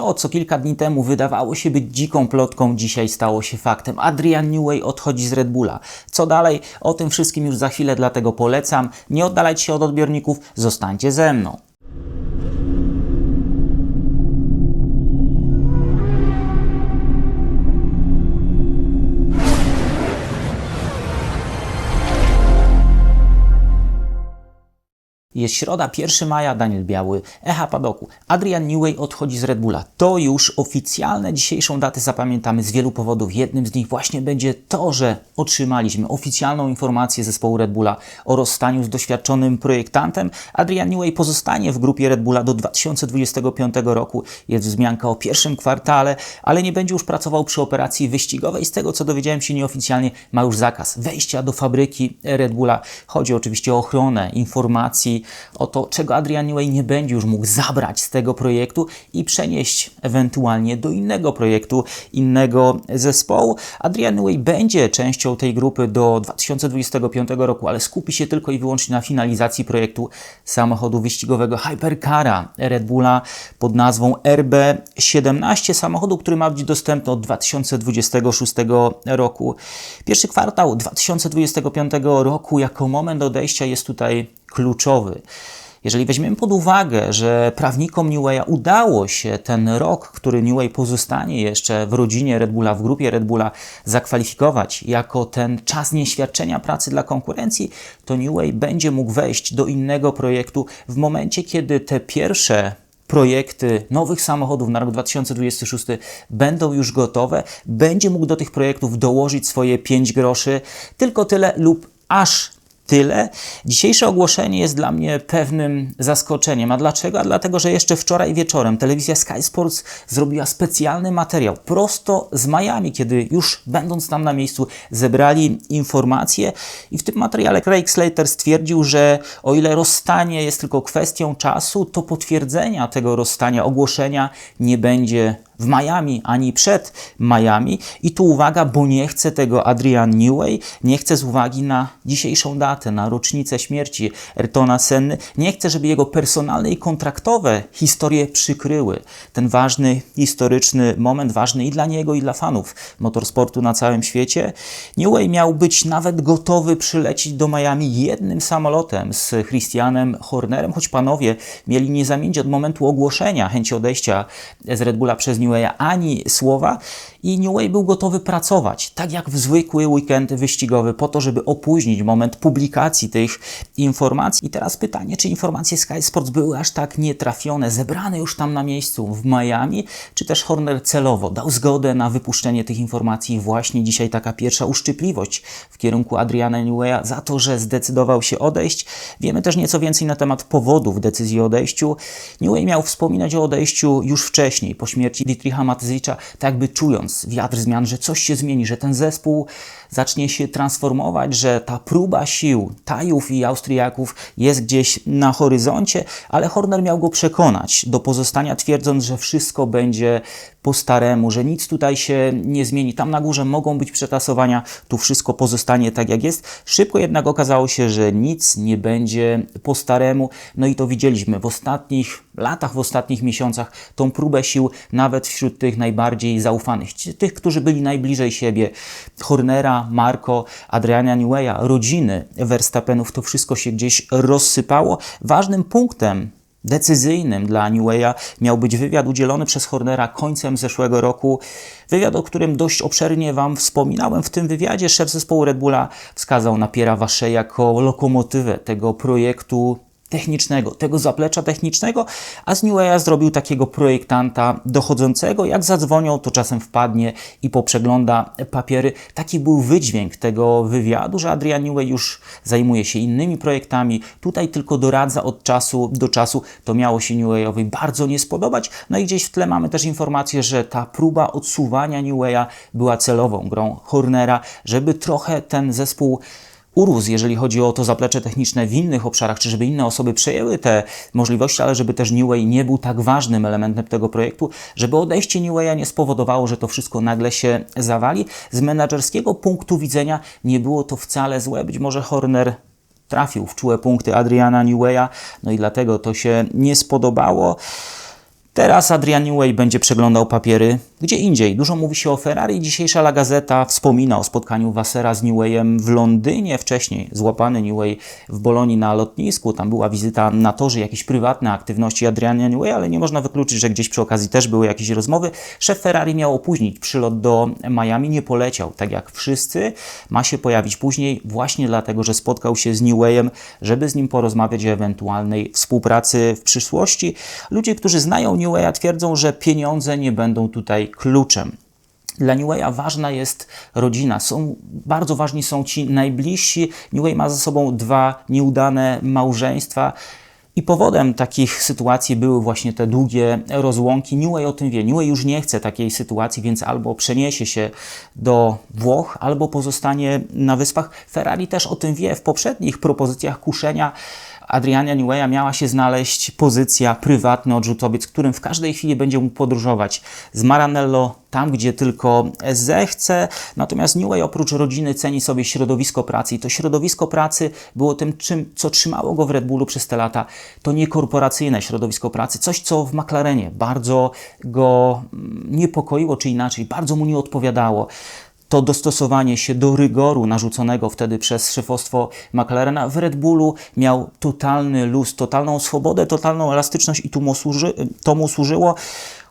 To, co kilka dni temu wydawało się być dziką plotką, dzisiaj stało się faktem. Adrian Newey odchodzi z Red Bulla. Co dalej? O tym wszystkim już za chwilę, dlatego polecam. Nie oddalać się od odbiorników, zostańcie ze mną. Jest środa, 1 maja, Daniel Biały, Echa Padoku. Adrian Newey odchodzi z Red Bulla. To już oficjalne dzisiejszą datę zapamiętamy z wielu powodów. Jednym z nich właśnie będzie to, że otrzymaliśmy oficjalną informację zespołu Red Bulla o rozstaniu z doświadczonym projektantem. Adrian Newey pozostanie w grupie Red Bulla do 2025 roku. Jest wzmianka o pierwszym kwartale, ale nie będzie już pracował przy operacji wyścigowej. Z tego, co dowiedziałem się nieoficjalnie, ma już zakaz wejścia do fabryki Red Bulla. Chodzi oczywiście o ochronę informacji, o to, czego Adrian Newey nie będzie już mógł zabrać z tego projektu i przenieść ewentualnie do innego projektu, innego zespołu. Adrian Newey będzie częścią tej grupy do 2025 roku, ale skupi się tylko i wyłącznie na finalizacji projektu samochodu wyścigowego Hypercara Red Bulla pod nazwą RB17, samochodu, który ma być dostępny od 2026 roku. Pierwszy kwartał 2025 roku jako moment odejścia jest tutaj kluczowy. Jeżeli weźmiemy pod uwagę, że prawnikom Newaya udało się ten rok, który Neway pozostanie jeszcze w rodzinie Red Bulla, w grupie Red Bulla, zakwalifikować jako ten czas nieświadczenia pracy dla konkurencji, to Neway będzie mógł wejść do innego projektu w momencie, kiedy te pierwsze projekty nowych samochodów na rok 2026 będą już gotowe, będzie mógł do tych projektów dołożyć swoje 5 groszy, tylko tyle lub aż tyle. Dzisiejsze ogłoszenie jest dla mnie pewnym zaskoczeniem. A dlaczego? A dlatego, że jeszcze wczoraj wieczorem telewizja Sky Sports zrobiła specjalny materiał prosto z Miami, kiedy już będąc tam na miejscu zebrali informacje i w tym materiale Craig Slater stwierdził, że o ile rozstanie jest tylko kwestią czasu, to potwierdzenia tego rozstania, ogłoszenia nie będzie w Miami, ani przed Miami. I tu uwaga, bo nie chce tego Adrian Newey, nie chce z uwagi na dzisiejszą datę, na rocznicę śmierci Ertona Senny, nie chce, żeby jego personalne i kontraktowe historie przykryły ten ważny, historyczny moment, ważny i dla niego, i dla fanów motorsportu na całym świecie. Newey miał być nawet gotowy przylecieć do Miami jednym samolotem z Christianem Hornerem, choć panowie mieli nie zamienić od momentu ogłoszenia chęci odejścia z Red Bulla przez New Ani słowa i Neway był gotowy pracować, tak jak w zwykły weekend wyścigowy, po to, żeby opóźnić moment publikacji tych informacji. I teraz pytanie, czy informacje Sky Sports były aż tak nietrafione, zebrane już tam na miejscu w Miami, czy też Horner celowo dał zgodę na wypuszczenie tych informacji. Właśnie dzisiaj taka pierwsza uszczypliwość w kierunku Adriana Newaya za to, że zdecydował się odejść. Wiemy też nieco więcej na temat powodów decyzji o odejściu. Neway miał wspominać o odejściu już wcześniej, po śmierci Dietricha Matezicza, tak jakby czując wiatr zmian, że coś się zmieni, że ten zespół zacznie się transformować, że ta próba sił Tajów i Austriaków jest gdzieś na horyzoncie, ale Horner miał go przekonać do pozostania, twierdząc, że wszystko będzie po staremu, że nic tutaj się nie zmieni. Tam na górze mogą być przetasowania, tu wszystko pozostanie tak jak jest. Szybko jednak okazało się, że nic nie będzie po staremu. No i to widzieliśmy w ostatnich latach, w ostatnich miesiącach, tą próbę sił nawet wśród tych najbardziej zaufanych, tych, którzy byli najbliżej siebie, Hornera, Marco, Adriana Neweya, rodziny Verstappenów, to wszystko się gdzieś rozsypało. Ważnym punktem decyzyjnym dla Newaya miał być wywiad udzielony przez Hornera końcem zeszłego roku. Wywiad, o którym dość obszernie Wam wspominałem. W tym wywiadzie szef zespołu Red Bulla wskazał na Piera Wasze jako lokomotywę tego projektu technicznego, tego zaplecza technicznego, a z Newaya zrobił takiego projektanta dochodzącego, jak zadzwonią, to czasem wpadnie i poprzegląda papiery. Taki był wydźwięk tego wywiadu, że Adrian Newey już zajmuje się innymi projektami, tutaj tylko doradza od czasu do czasu. To miało się Newayowi bardzo nie spodobać. No i gdzieś w tle mamy też informację, że ta próba odsuwania Newaya była celową grą Hornera, żeby trochę ten zespół urósł, jeżeli chodzi o to zaplecze techniczne w innych obszarach, czy żeby inne osoby przejęły te możliwości, ale żeby też New Way nie był tak ważnym elementem tego projektu, żeby odejście New Way'a nie spowodowało, że to wszystko nagle się zawali. Z menedżerskiego punktu widzenia nie było to wcale złe. Być może Horner trafił w czułe punkty Adriana Newaya, no i dlatego to się nie spodobało. Teraz Adrian Newey będzie przeglądał papiery gdzie indziej. Dużo mówi się o Ferrari. Dzisiejsza La Gazeta wspomina o spotkaniu Wassera z Neweyem w Londynie. Wcześniej złapany Newey w Bolonii na lotnisku. Tam była wizyta na torze, jakieś prywatne aktywności Adriana Newey, ale nie można wykluczyć, że gdzieś przy okazji też były jakieś rozmowy. Szef Ferrari miał opóźnić przylot do Miami. Nie poleciał, tak jak wszyscy. Ma się pojawić później właśnie dlatego, że spotkał się z Neweyem, żeby z nim porozmawiać o ewentualnej współpracy w przyszłości. Ludzie, którzy znają Neweya twierdzą, że pieniądze nie będą tutaj kluczem. Dla New Way'a ważna jest rodzina. Są, bardzo ważni są ci najbliżsi. New Way ma ze sobą dwa nieudane małżeństwa. I powodem takich sytuacji były właśnie te długie rozłąki. Newey o tym wie. Newey już nie chce takiej sytuacji, więc albo przeniesie się do Włoch, albo pozostanie na wyspach. Ferrari też o tym wie. W poprzednich propozycjach kuszenia Adriana Neweya miała się znaleźć pozycja prywatny odrzutowiec, którym w każdej chwili będzie mógł podróżować z Maranello tam, gdzie tylko zechce. Natomiast Newey oprócz rodziny ceni sobie środowisko pracy i to środowisko pracy było tym, czym, co trzymało go w Red Bullu przez te lata. To niekorporacyjne środowisko pracy, coś co w McLarenie bardzo go mm, niepokoiło, czy inaczej, bardzo mu nie odpowiadało to dostosowanie się do rygoru narzuconego wtedy przez szefostwo McLarena w Red Bullu miał totalny luz, totalną swobodę, totalną elastyczność i mu służy, to mu służyło.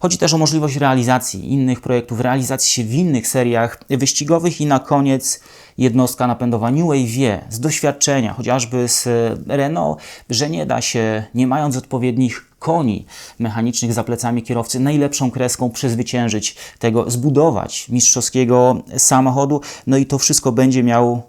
Chodzi też o możliwość realizacji innych projektów, realizacji się w innych seriach wyścigowych i na koniec jednostka napędowa New Wave wie z doświadczenia, chociażby z Renault, że nie da się, nie mając odpowiednich koni mechanicznych za plecami kierowcy, najlepszą kreską przezwyciężyć tego, zbudować mistrzowskiego samochodu. No i to wszystko będzie miał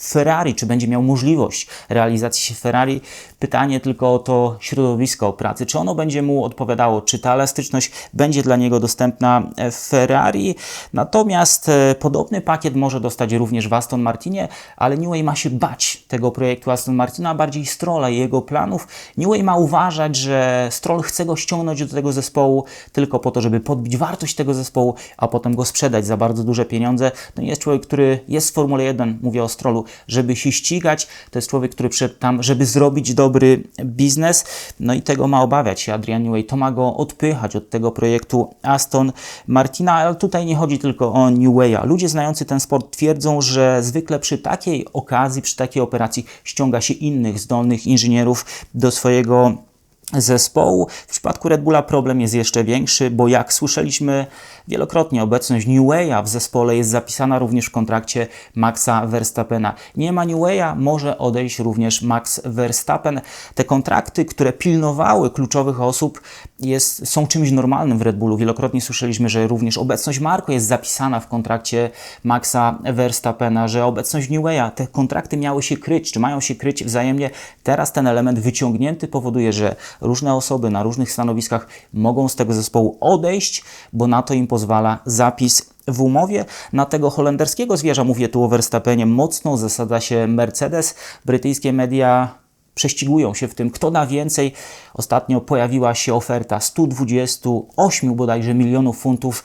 Ferrari, czy będzie miał możliwość realizacji się Ferrari. Pytanie tylko o to środowisko pracy, czy ono będzie mu odpowiadało, czy ta elastyczność będzie dla niego dostępna w Ferrari. Natomiast e, podobny pakiet może dostać również w Aston Martinie, ale Newey ma się bać tego projektu Aston Martina, a bardziej Strolla i jego planów. Newey ma uważać, że Stroll chce go ściągnąć do tego zespołu tylko po to, żeby podbić wartość tego zespołu, a potem go sprzedać za bardzo duże pieniądze. No jest człowiek, który jest w Formule 1, mówię o Strollu, żeby się ścigać. To jest człowiek, który przyszedł tam, żeby zrobić dobry biznes. No i tego ma obawiać się Adrian Newey. To ma go odpychać od tego projektu Aston Martina, ale tutaj nie chodzi tylko o Newaya. Ludzie znający ten sport twierdzą, że zwykle przy takiej okazji, przy takiej operacji ściąga się innych zdolnych inżynierów do swojego zespołu. W przypadku Red Bulla problem jest jeszcze większy, bo jak słyszeliśmy wielokrotnie, obecność New Way'a w zespole jest zapisana również w kontrakcie Maxa Verstappena. Nie ma New Way'a, może odejść również Max Verstappen. Te kontrakty, które pilnowały kluczowych osób, jest, są czymś normalnym w Red Bullu. Wielokrotnie słyszeliśmy, że również obecność Marko jest zapisana w kontrakcie Maxa Verstappena, że obecność New Way'a, te kontrakty miały się kryć, czy mają się kryć wzajemnie. Teraz ten element wyciągnięty powoduje, że różne osoby na różnych stanowiskach mogą z tego zespołu odejść, bo na to im pozwala zapis w umowie. Na tego holenderskiego zwierza, mówię tu o Verstappenie, mocno zasada się Mercedes. Brytyjskie media prześcigują się w tym, kto da więcej. Ostatnio pojawiła się oferta 128 bodajże milionów funtów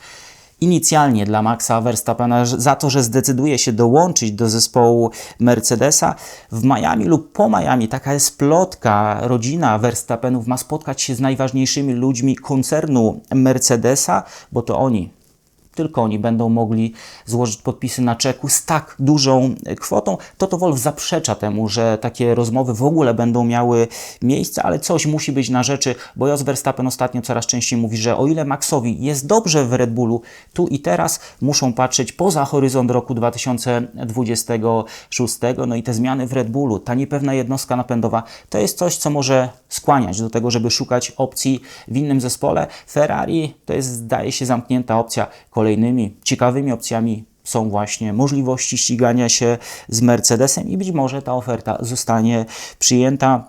inicjalnie dla Maxa Verstappena za to, że zdecyduje się dołączyć do zespołu Mercedesa w Miami lub po Miami. Taka jest plotka. Rodzina Verstappenów ma spotkać się z najważniejszymi ludźmi koncernu Mercedesa, bo to oni tylko oni będą mogli złożyć podpisy na czeku z tak dużą kwotą. Toto Wolf zaprzecza temu, że takie rozmowy w ogóle będą miały miejsce, ale coś musi być na rzeczy, bo Jos Verstappen ostatnio coraz częściej mówi, że o ile Maxowi jest dobrze w Red Bullu, tu i teraz muszą patrzeć poza horyzont roku 2026. No i te zmiany w Red Bullu, ta niepewna jednostka napędowa, to jest coś, co może skłaniać do tego, żeby szukać opcji w innym zespole. Ferrari to jest, zdaje się, zamknięta opcja Kolejnymi ciekawymi opcjami są właśnie możliwości ścigania się z Mercedesem i być może ta oferta zostanie przyjęta.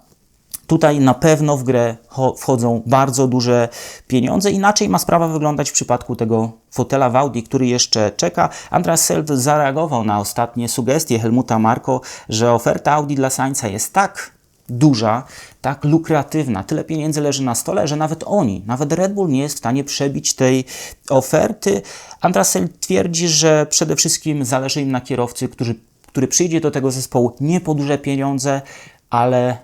Tutaj na pewno w grę wchodzą bardzo duże pieniądze. Inaczej ma sprawa wyglądać w przypadku tego fotela w Audi, który jeszcze czeka. Andreas Selt zareagował na ostatnie sugestie Helmuta Marko, że oferta Audi dla Sainza jest tak duża, tak lukratywna, tyle pieniędzy leży na stole, że nawet oni, nawet Red Bull nie jest w stanie przebić tej oferty. Andrasel twierdzi, że przede wszystkim zależy im na kierowcy, który, który przyjdzie do tego zespołu nie po duże pieniądze, ale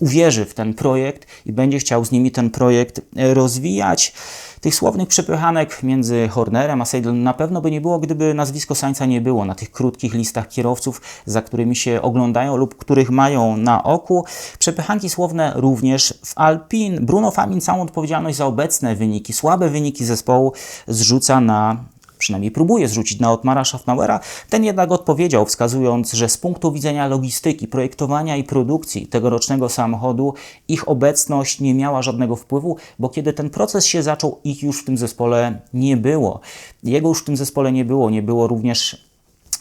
uwierzy w ten projekt i będzie chciał z nimi ten projekt e, rozwijać. Tych słownych przepychanek między Hornerem a Seidel na pewno by nie było, gdyby nazwisko Sańca nie było na tych krótkich listach kierowców, za którymi się oglądają lub których mają na oku. Przepychanki słowne również w Alpin. Bruno Famin całą odpowiedzialność za obecne wyniki, słabe wyniki zespołu zrzuca na przynajmniej próbuje zrzucić na Otmara Schaffnauera. Ten jednak odpowiedział, wskazując, że z punktu widzenia logistyki, projektowania i produkcji tegorocznego samochodu ich obecność nie miała żadnego wpływu, bo kiedy ten proces się zaczął, ich już w tym zespole nie było. Jego już w tym zespole nie było, nie było również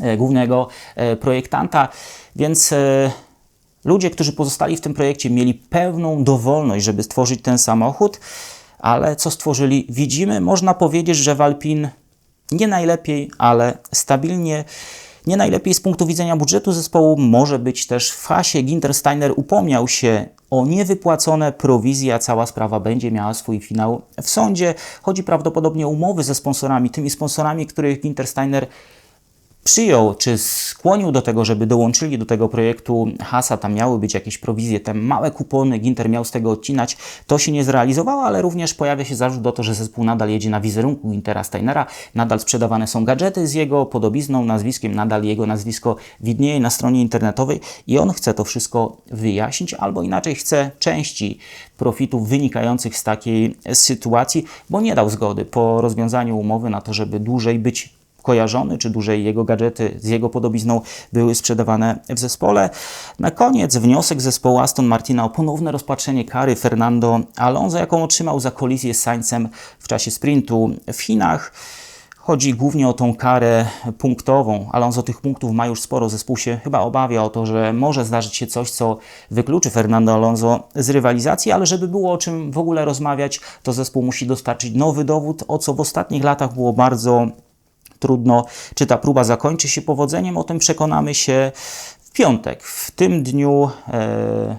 e, głównego e, projektanta, więc e, ludzie, którzy pozostali w tym projekcie, mieli pełną dowolność, żeby stworzyć ten samochód, ale co stworzyli? Widzimy, można powiedzieć, że Walpin nie najlepiej, ale stabilnie. Nie najlepiej z punktu widzenia budżetu zespołu może być też w hasie. Ginter Steiner upomniał się o niewypłacone prowizje, a cała sprawa będzie miała swój finał w sądzie. Chodzi prawdopodobnie o umowy ze sponsorami, tymi sponsorami, których Ginter Steiner przyjął, czy skłonił do tego, żeby dołączyli do tego projektu. Hasa, tam miały być jakieś prowizje, te małe kupony, Ginter miał z tego odcinać, to się nie zrealizowało, ale również pojawia się zarzut o to, że zespół nadal jedzie na wizerunku Intera Steinera, nadal sprzedawane są gadżety z jego podobizną, nazwiskiem, nadal jego nazwisko widnieje na stronie internetowej i on chce to wszystko wyjaśnić, albo inaczej chce części profitów wynikających z takiej sytuacji, bo nie dał zgody po rozwiązaniu umowy na to, żeby dłużej być kojarzony, czy dłużej jego gadżety z jego podobizną były sprzedawane w zespole. Na koniec wniosek zespołu Aston Martina o ponowne rozpatrzenie kary Fernando Alonso, jaką otrzymał za kolizję z Sainzem w czasie sprintu w Chinach. Chodzi głównie o tą karę punktową. Alonso tych punktów ma już sporo. Zespół się chyba obawia o to, że może zdarzyć się coś, co wykluczy Fernando Alonso z rywalizacji, ale żeby było o czym w ogóle rozmawiać, to zespół musi dostarczyć nowy dowód, o co w ostatnich latach było bardzo trudno, czy ta próba zakończy się powodzeniem. O tym przekonamy się w piątek. W tym dniu e,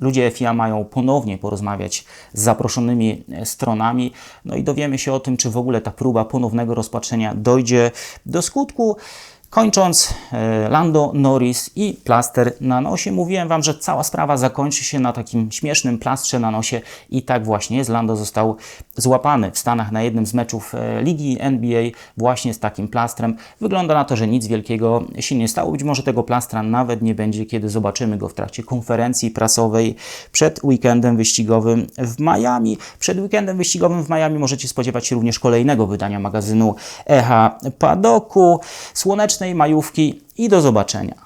ludzie FIA mają ponownie porozmawiać z zaproszonymi stronami, no i dowiemy się o tym, czy w ogóle ta próba ponownego rozpatrzenia dojdzie do skutku. Kończąc, e, Lando Norris i plaster na nosie. Mówiłem Wam, że cała sprawa zakończy się na takim śmiesznym plastrze na nosie i tak właśnie jest. Lando został złapany w Stanach na jednym z meczów e, ligi NBA właśnie z takim plastrem. Wygląda na to, że nic wielkiego się nie stało. Być może tego plastra nawet nie będzie, kiedy zobaczymy go w trakcie konferencji prasowej przed weekendem wyścigowym w Miami. Przed weekendem wyścigowym w Miami możecie spodziewać się również kolejnego wydania magazynu Echa Padoku. Słonecznej majówki i do zobaczenia.